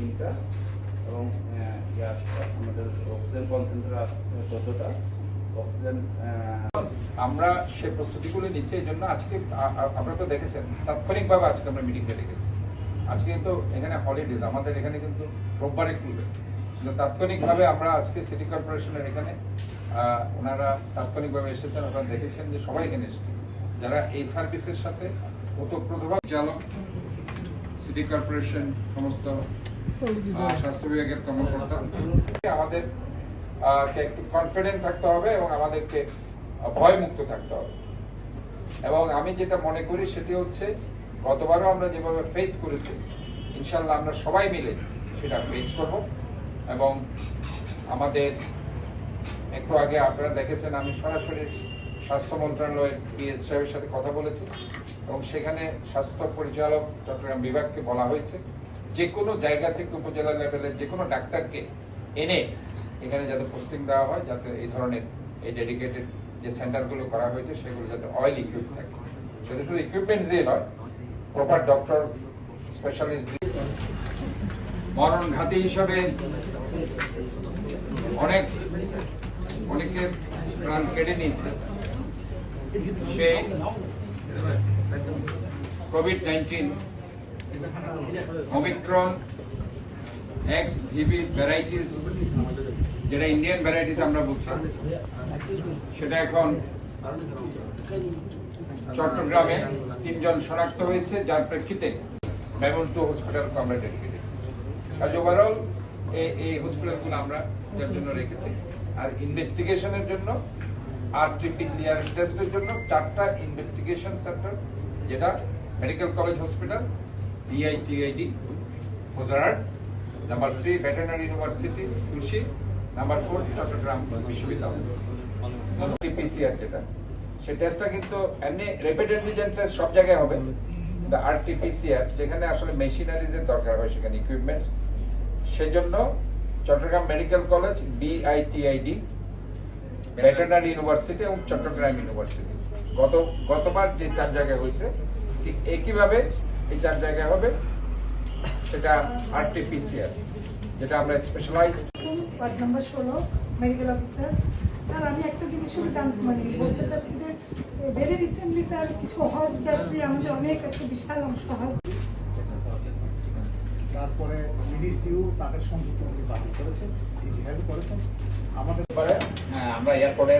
তিনটা এবং আমাদের অক্সিজেন কনসেন্ট্রেট চোদ্দোটা অক্সিজেন আমরা সে প্রস্তুতিগুলো নিচ্ছি, এই জন্য আজকে আপনারা তো দেখেছেন, তাৎক্ষণিকভাবে আজকে আমরা মিটিংটা ডেকেছি আজকে তো এখানে হলিডেজ আমাদের এখানে কিন্তু রোববারে খুলবে। কিন্তু তাৎক্ষণিকভাবে আমরা আজকে সিটি কর্পোরেশনের এখানে ওনারা তাৎক্ষণিকভাবে এসেছেন আপনারা দেখেছেন যে সবাই এখানে এসেছে। যারা এই সার্ভিসের সাথে ওতপ্রোতভাবে চালক সিটি কর্পোরেশন সমস্ত স্বাস্থ্য বিভাগের কর্মকর্তা। আমাদের একটু কনফিডেন্ট থাকতে হবে এবং আমাদেরকে ভয় মুক্ত থাকতে হবে। এবং আমি যেটা মনে করি সেটি হচ্ছে, গতবারও আমরা যেভাবে ফেস করেছি ইনশাল্লাহ আমরা সবাই মিলে সেটা ফেস করব। এবং আমাদের, একটু আগে আপনারা দেখেছেন, আমি সরাসরি স্বাস্থ্য মন্ত্রণালয়ের পিএস সাহেবের সাথে কথা বলেছি। এবং সেখানে স্বাস্থ্য পরিচালক চট্টগ্রাম বিভাগকে বলা হয়েছে। যে কোনো জায়গা থেকে উপজেলা লেভেলের যে কোনো ডাক্তারকে এনে এখানে যাতে পোস্টিং দেওয়া হয়, যাতে এই ধরনের এই ডেডিকেটেড যে সেন্টারগুলো করা হয়েছে, সেগুলো যাতে অয়েল ইকুইপ থাকে। শুধু শুধু ইকুইপমেন্টস দিয়ে নয় প্রপার ডক্টর স্পেশালিস্ট মরণ ঘাতি হিসাবে অনেক অনেকে প্রাণ কেড়ে নিয়েছে। সে COVID nineteen Omicron X BB varieties যেটা ইন্ডিয়ান ভ্যারাইটিস আমরা বলছি সেটা এখন চট্টগ্রামে তিনজন শনাক্ত হয়েছে, যার প্রেক্ষিতে মেমোরিয়াল টু হসপিটালকে আমরা ডেডিকেটেড কাজ ওভারঅল এই হসপিটালগুলো আমরা এর জন্য রেখেছি। আর ইনভেস্টিগেশনের জন্য আরটিপিসিআর টেস্টের জন্য চারটা ইনভেস্টিগেশন সেন্টার যেটা মেডিকেল কলেজ হসপিটাল ডিআইটিআইডি ফোজারাট নাম্বার থ্রি ভেটেরিনারি ইউনিভার্সিটি তুলসী নাম্বার ফোর চট্টগ্রাম বিশ্ববিদ্যালয় পিসিআর যেটা সেই টেস্টটা কিন্তু এমনি র্যাপিড অ্যান্টিজেন টেস্ট সব জায়গায় হবে। কিন্তু আরটিপিসিআর যেখানে আসলে মেশিনারিজের দরকার হয় সেখানে ইকুইপমেন্টস সেজন্য Chattogram medical college BITID veterinary university এবং চট্টগ্রাম ইউনিভার্সিটি গত গতবার যে চার জায়গায় হয়েছে, ঠিক একইভাবে এই চার জায়গায় হবে। সেটা আরটিপিসিআর যেটা আমরা স্পেশালাইজড ওয়ার্ড নাম্বার ষোলো মেডিকেল অফিসার স্যার আমি একটা জিনিস শুধু জানতে মানে বলতে চাচ্ছি যে ভেরি রিসেন্টলি স্যার কিছু হজ যাত্রী আমাদের অনেক একটা বিশাল অংশ হজ। তারপরে মিনিস্ট্রিও তাদের সংযুক্ত উনি বাতিল করেছেন ইতিহাস করেছেন। আমাদের পরে হ্যাঁ, আমরা এয়ারপোর্টে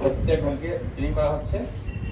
প্রত্যেক রুমকে স্ক্রিনিং করা হচ্ছে।